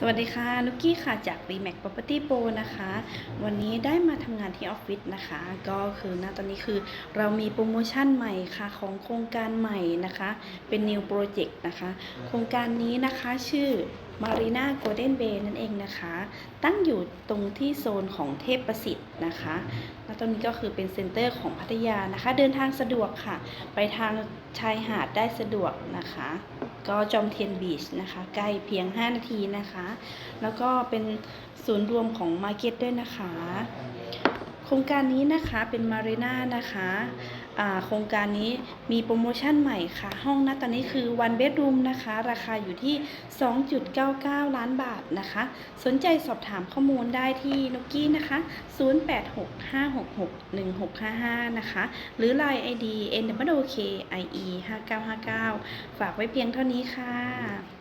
สวัสดีค่ะนุกกี้ค่ะจาก Remax Property Pro นะคะ วันนี้ได้มาทำงานที่ออฟฟิศนะคะ ก็คือณตอนนี้คือเรามีโปรโมชั่นใหม่ค่ะของโครงการใหม่นะคะ เป็น New Project นะคะ โครงการนี้นะคะชื่อ Marina Golden Bay นั่นเองนะคะ ตั้งอยู่ตรงที่โซนของเทพประสิทธิ์นะคะณตอนนี้ก็คือเป็นเซ็นเตอร์ของพัทยานะคะ เดินทางสะดวกค่ะ ไปทางชายหาดได้สะดวกนะคะ ก็จอมเทียนบีชนะคะ ใกล้เพียง 5 นาทีนะคะ แล้วก็เป็นศูนย์รวมของมาร์เก็ตด้วยนะคะ โครงการนี้นะคะเป็นมารีน่านะคะโครงการนี้มีโปรโมชั่นใหม่ค่ะ ห้องนะตอนนี้คือ one bedroom นะคะ ราคาอยู่ที่ 2.99 ล้านบาทนะคะ สนใจสอบถามข้อมูลได้ที่นกกี้นะคะ 0865661655 นะคะ หรือ Line ID n w k i e 5959 ฝากไว้เพียงเท่านี้ค่ะ